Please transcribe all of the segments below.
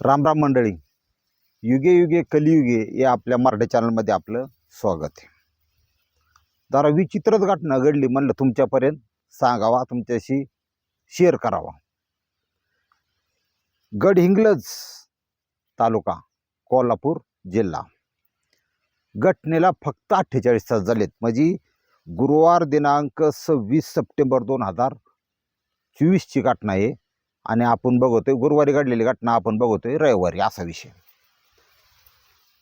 रामराम मंडळी. युगे युगे कलियुगे या आपल्या मराठी चॅनलमध्ये आपलं स्वागत आहे. जरा विचित्रच घटना घडली म्हणलं तुमच्यापर्यंत. सांगावा तुमच्याशी शेअर करावा. गडहिंग्लज तालुका कोल्हापूर जिल्हा. घटनेला फक्त अठ्ठेचाळीस तास झालेत. म्हणजे गुरुवार दिनांक सव्वीस सप्टेंबर दोन हजार चोवीसची घटना आहे. आणि आपण बघतोय गुरुवारी घडलेली घटना आपण बघतोय रविवारी असा विषय.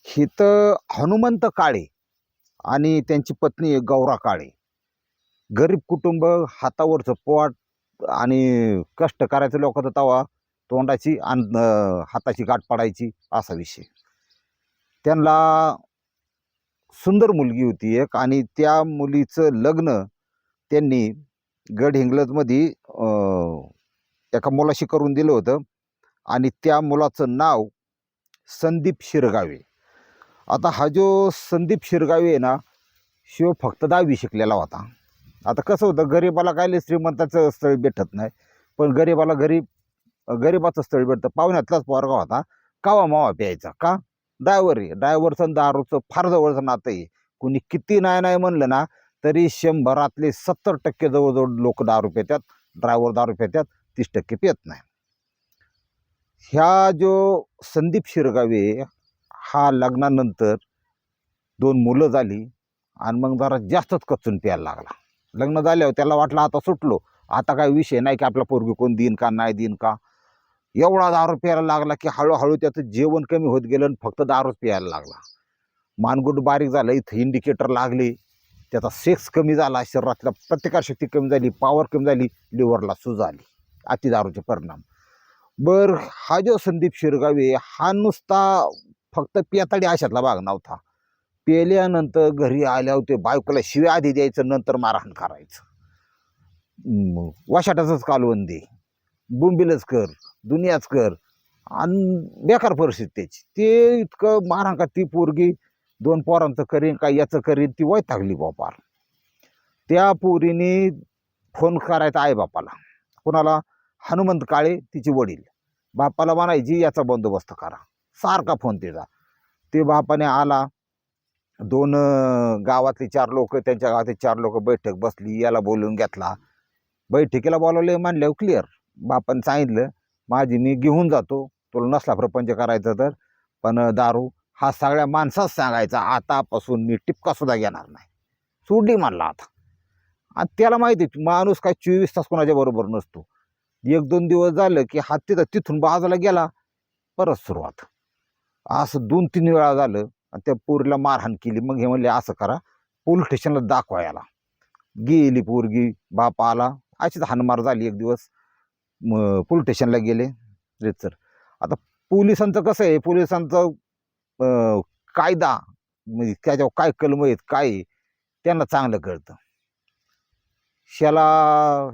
हित हनुमंत काळे आणि त्यांची पत्नी गौरा काळे. गरीब कुटुंब हातावरचं पोट आणि कष्ट करायचं लोकांचं तवा तोंडाची आणि हाताची गाठ पडायची असा विषय. त्यांना सुंदर मुलगी होती एक आणि त्या मुलीचं लग्न त्यांनी गडहिंग्लजमध्ये अं, एका मुलाशी करून दिलं होतं. आणि त्या मुलाचं नाव संदीप शिरगावे. आता हा जो संदीप शिरगावे आहे ना शिव फक्त दहावी शिकलेला होता. आता कसं होतं गरिबाला काय श्रीमंताचं स्थळ भेटत नाही. पण गरिबाला गरीब गरिबाचं स्थळ भेटतं. पाहुण्यातलाच पोरगा होता. कावा मावा प्यायचा. का? ड्रायव्हर आहे. ड्रायव्हरचं दारूचं फार जवळचं नातं आहे. कुणी किती नाही नाही म्हणलं ना तरी शंभरातले सत्तर टक्के जवळजवळ लोक दारू पेतात. ड्रायव्हर दारू पेत्यात तीस टक्के पियत नाही. ह्या जो संदीप शिरगावे हा लग्नानंतर दोन मुलं झाली आणि मग जरा जास्तच कचून प्यायला लागला. लग्न झाल्यावर त्याला वाटलं आता सुटलो. आता काय विषय नाही की आपला पोरगी कोण देईन का नाही देईन का. एवढा दारू प्यायला लागला की हळूहळू त्याचं जेवण कमी होत गेलं आणि फक्त दारूच प्यायला लागला. मानगुट बारीक झालं इथं इंडिकेटर लागले. त्याचा सेक्स कमी झाला शरीरातला प्रतिकारशक्ती कमी झाली पॉवर कमी झाली लिव्हरला सुज आली. अतिदारूचे परिणाम. बर हा जो संदीप शिरगावे हा नुसता फक्त पियाताडी आशातला भाग नव्हता. पेल्यानंतर घरी आल्यावर ते बायकोला शिव्या आधी द्यायचं नंतर मारहाण करायचं. म, वाशाटाचंच कालवंदी. बुंबिलच कर दुनियाच कर आणि बेकार परिस्थिती त्याची. ते इतकं मारहाण का ती पोरगी दोन पोरांचं करीन का याचं करीन ती वैतागली बापार त्या पोरीने फोन करायचा आई बापाला कोणाला? हनुमंत काळे तिचे वडील. बापाला म्हणायची याचा बंदोबस्त करा. सारखा फोन तिचा. ते बापाने आला. दोन गावातले चार लोक त्यांच्या गावातले चार लोक बैठक बसली याला बोलवून घेतला. बैठकीला बोलावले म्हणल्यावर क्लिअर बापाने सांगितलं माझी मी घेऊन जातो. तुला नसला प्रपंच करायचं तर. पण दारू हा सगळ्या माणसाच सांगायचा. आतापासून मी टिपकासुद्धा घेणार नाही. सोडली म्हणला आता. आणि त्याला माहिती आहे, माणूस काय चोवीस तास कोणाच्या बरोबर नसतो. एक दोन दिवस झालं की हात तिथं तिथून बाजूला गेला परत सुरुवात. असं दोन तीन वेळा झालं आणि त्या पोरीला मारहाण केली. मग हे म्हणले असं करा पोलीस स्टेशनला दाखवा याला. गेली पोरगी बाप आला अशीच हानमार झाली एक दिवस. मग पोलीस स्टेशनला गेले रेचर आता पोलिसांचं कसं आहे पोलिसांचं कायदा म्हणजे त्याच्यावर काय कलम आहेत काय त्यांना चांगलं कळतं. शाला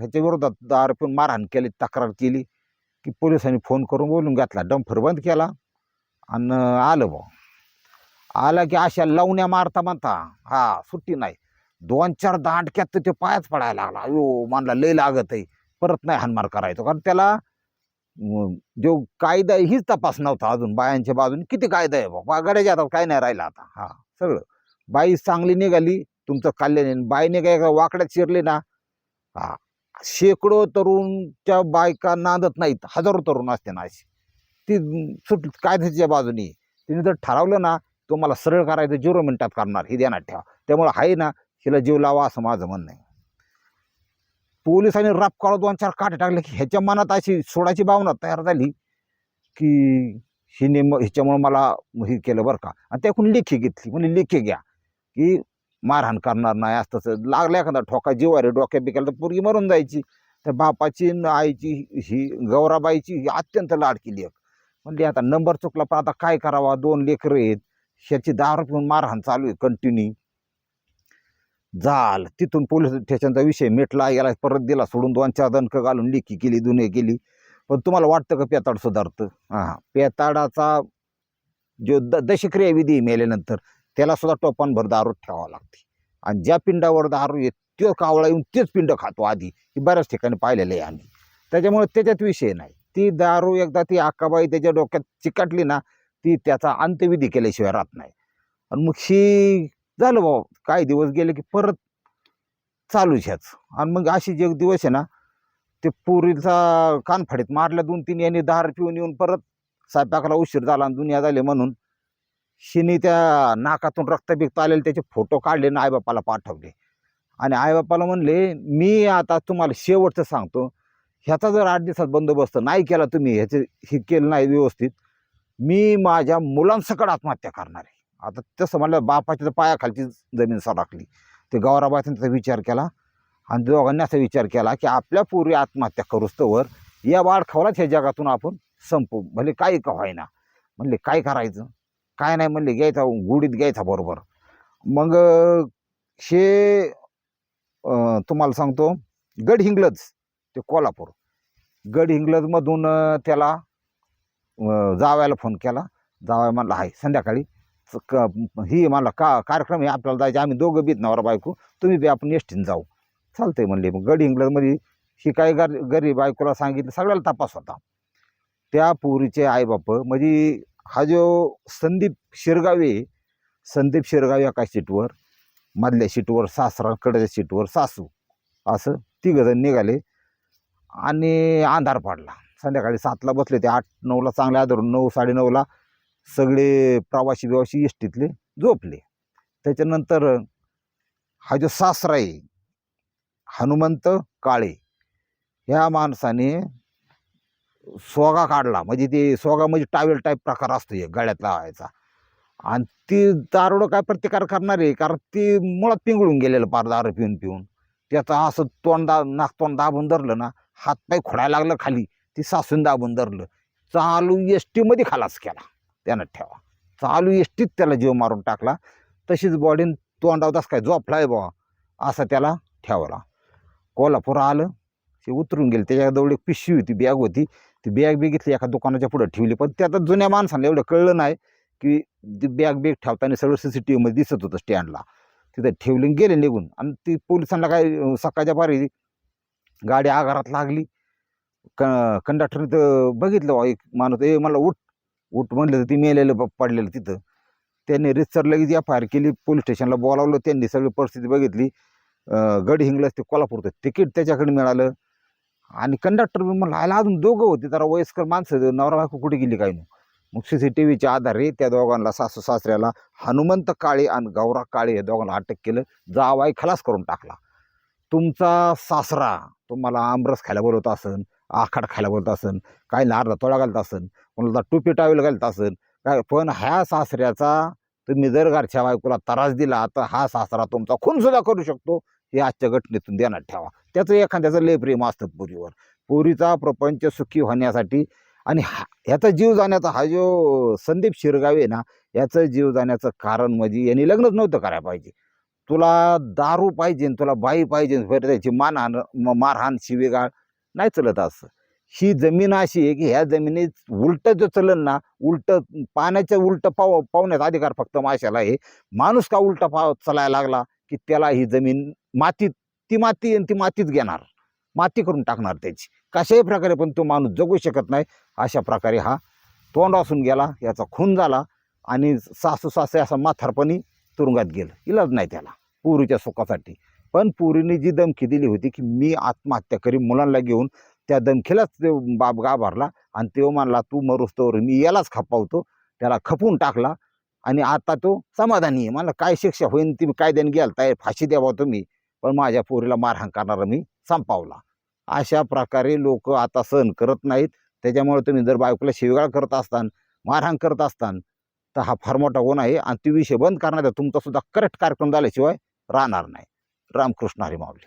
ह्याच्या विरोधात दार पण मारहाण केली तक्रार केली की पोलिसांनी फोन करून बोलून घेतला डंफर बंद केला आणि आलं बा आला की अशा लावण्या मारता म्हणता हा सुट्टी नाही. दोन चार दांडक्यात तर ते पायाच पडायला लागला. अयो मानला लय लागत आहे. परत नाही हानमार करायचो. कारण त्याला जो कायदा आहे हीच तपास नव्हता अजून बायांच्या बाजूने. किती कायदा आहे बाबा गड्याच्या आता काय नाही राहिलं आता. हा सगळं. बाई चांगली निघाली तुमचं कल्याण बाईने काय वाकड्यात शिरले ना शेकडो तरुणच्या बायका नांदत नाहीत. हजारो तरुण असते ना अशी ती सुट कायद्याच्या बाजूने? तिने जर ठरवलं ना तुम्हाला सरळ करायचं झिरो मिनिटात करणार. हे ध्यानात ठेवा. त्यामुळं आहे ना हिला जीव लावा असं माझं म्हणणं आहे. पोलिसांनी राप काढत दोन चार काटे टाकले की ह्याच्या मनात अशी सोडायची भावना तयार झाली की हिने मग ह्याच्यामुळं मला हे केलं बरं का? आणि त्याकडून लेखी घेतली. म्हणजे लेखी घ्या. की मारहाण करणार नाही असं तसं. लागलं एखादा ठोका जिवारी डोक्या बिकायला तर पोरगी मरून जायची. तर बापाची न आईची ही गौराबाईची ही अत्यंत लाडकी लेख. म्हणजे आता नंबर चुकला पण आता काय करावा? दोन लेकरं आहेत. ह्याची दारू पिऊन मारहाण चालू आहे कंटिन्यू झाल. तिथून पोलीस स्टेशनचा विषय मिटला. याला परत दिला सोडून दोन चार दणक घालून लेखी केली दुने केली पण तुम्हाला वाटतं का पेताड सुधारतं? हां. पेताडाचा जो द दशक्रिया विधी मेल्यानंतर त्याला सुद्धा टोपणभर दारू ठेवावं लागते. आणि ज्या पिंडावर दारू येत तो कावळा येऊन तेच पिंड खातो आधी. ही बऱ्याच ठिकाणी पाहिलेलं आहे आम्ही. त्याच्यामुळे त्याच्यात विषय नाही. ती दारू एकदा ती आकाबाई त्याच्या डोक्यात चिकटली ना ती त्याचा अंत्यविधी केल्याशिवाय राहत नाही. आणि मग ही झालं भाऊ काही दिवस गेले की परत चालूच ह्याच. आणि मग अशी जे दिवस आहे ना ते पुरीचा कानफडीत मारल्या दोन तीन यांनी दार पिऊन येऊन परत स्वयंपाकाला उशीर झाला आणि दुनिया झाली म्हणून शिनी त्या नाकातून रक्त बिक्त आलेले त्याचे फोटो काढले आणि आईबापाला पाठवले. आणि आईबापाला म्हणले मी आता तुम्हाला शेवटचं सांगतो. ह्याचा जर आठ दिवसात बंदोबस्त नाही केला तुम्ही ह्याचे हे केलं नाही व्यवस्थित मी माझ्या मुलांसकट आत्महत्या करणार आहे. आता तसं म्हणलं बापाच्या तर पायाखालची जमीन सरकली. ते गौराबाईने त्याचा विचार केला आणि दोघांनी असा विचार केला की आपल्या पूर्वी आत्महत्या करूच तोवर या वाढखावलाच ह्या जगातून आपण संपू. भले काही का व्हायना म्हणले काय करायचं? काय नाही म्हणले घ्यायचा गुडीत घ्यायचा बरोबर. मग शे हे तुम्हाला सांगतो गडहिंग्लज ते कोल्हापूर. गडहिंग्लजमधून त्याला जावायला फोन केला. जावया म्हणला आहे संध्याकाळी क ही मला का कार्यक्रम आहे आपल्याला जायचे आम्ही दोघं बीत नवरा बायको तुम्ही बी आपण एसटीनं जाऊ. चालतंय म्हणले. मग गड इंग्लंडमध्ये ही काय गर गरीब बायकोला सांगितलं सगळ्याला तपास होता. त्या पोरीचे आईबाप म्हणजे हा जो संदीप शिरगावे आहे, संदीप शिरगावे एका सीटवर मधल्या सीटवर सासरा कडच्या सीटवर सासू असं तिघंजण निघाले आणि अंधार पडला. संध्याकाळी सातला बसले ते आठ नऊला चांगले आधारून नऊ साडेनऊला सगळे प्रवासी बिवासी एसटीतले झोपले. त्याच्यानंतर हा जो सासरा आहे हनुमंत काळे ह्या माणसाने सोगा काढला. म्हणजे ते सोगा म्हणजे टावेल टाईप प्रकार असतो एक गळ्यात लावायचा. आणि ती दारुडं काय प्रतिकार करणार आहे? कारण ती मुळात पिंगळून गेलेलं पार दारू पिऊन पिऊन. त्याचं असं तोंडा नाक तोंड दाबून धरलं ना हातपाय खोडायला लागलं खाली ती सासून दाबून धरलं. चालू एस टीमध्ये खालास केला. त्यानं ठेवा. चालू एस टीत त्याला जीव मारून टाकला. तशीच बॉडीन तोंडावताच काय झोपलाय बुवा. असा त्याला ठेवला. कोल्हापूर आलं. ते उतरून गेले. त्याच्याजवळ एक पिशवी होती बॅग होती. ती बॅग बी घेतली एका दुकानाच्या पुढं ठेवली. पण ते आता जुन्या माणसांना एवढं कळलं नाही की ती बॅग बॅग ठेवताना सगळं सी सी टी व्हीमध्ये दिसत होतं स्टँडला तिथं ठेवली गेले निघून. आणि ती पोलिसांना काय सकाळच्या पारी गाडी आगारात लागली. क कंडक्टरने तर बघितलं बा एक माणूस ए मला उठ. उठ म्हणलं तर ती मेलेलं पडलेलं तिथं. त्यांनी रितसर लगेच एफ आय आर केली पोलीस स्टेशनला बोलावलं त्यांनी सगळी परिस्थिती बघितली. अं, गड ते कोल्हापूरचं तिकीट त्याच्याकडे मिळालं. आणि कंडक्टर म्हणलं आयला अजून दोघं होते जरा वयस्कर माणसं नवरा बायको कुठे गेली काय नाही मग सी सी टी व्हीच्या आधारे त्या दोघांना सासू सासऱ्याला हनुमंत काळे आणि गौरा काळे या दोघांना अटक केलं जावाई खलास करून टाकला. तुमचा सासरा तुम्हाला आमरस खायला बोलवत असन आखाड खायला बोलत असन काही अर्धा तोळा घालत असन कोणाला टोपी टावेल घालत असन काय पण ह्या सासऱ्याचा तुम्ही जर घरच्या बायकोला त्रास दिला तर हा सासरा तुमचा खून सुद्धा करू शकतो. हे आजच्या घटनेतून देण्यात ठेवा. त्याचं एखाद्याचं लय प्रेम असतं पुरीवर. पुरीचा प्रपंच सुखी होण्यासाठी आणि हा ह्याचा जीव जाण्याचा हा जो संदीप शिरगावे आहे ना याचं जीव जाण्याचं कारण म्हणजे यांनी लग्नच नव्हतं करायला पाहिजे. तुला दारू पाहिजे तुला बाई पाहिजे त्याची मानहान म- मारहाण शिवेगाळ नाही चलत असं. ही जमीन अशी आहे की ह्या जमिनीत उलटं जो चलन ना उलटं पाण्याच्या उलटं पाव पावण्याचा अधिकार फक्त माशाला आहे. माणूस का उलटा पाव चालायला लागला? की त्याला ही जमीन मातीत ती माती आणि ती मातीत घेणार. माती करून टाकणार त्याची. कशाही प्रकारे पण तो माणूस जगू शकत नाही अशा प्रकारे हा तोंड असून गेला याचा खून झाला आणि सासू सासे असा माथारपणी तुरुंगात गेलं. इलाज नाही त्याला पुरीच्या सुखासाठी. पण पुरीने जी धमकी दिली होती की मी आत्महत्या करी मुलांना घेऊन त्या धमकीलाच ते बाप गाभारला आणि तो म्हणला तू मरुस्तोवर मी यालाच खपावतो. त्याला खपून टाकला. आणि आता तो समाधानी आहे. मला काय शिक्षा होईन ती कायद्याने गेलताय फाशी द्यावा तुम्ही. पण माझ्या पोरीला मारहाण करणारा मी संपावला. अशा प्रकारे लोक आता सहन करत नाहीत. त्याच्यामुळे तुम्ही जर बायकोला शिवगाळ करत असतान मारहाण करत असतान तर हा फार मोठा गुन्हा आहे आणि ती विषय बंद करण्याचा तुमचा सुद्धा करेक्ट कार्यक्रम झाल्याशिवाय राहणार नाही. रामकृष्ण हरी माऊली.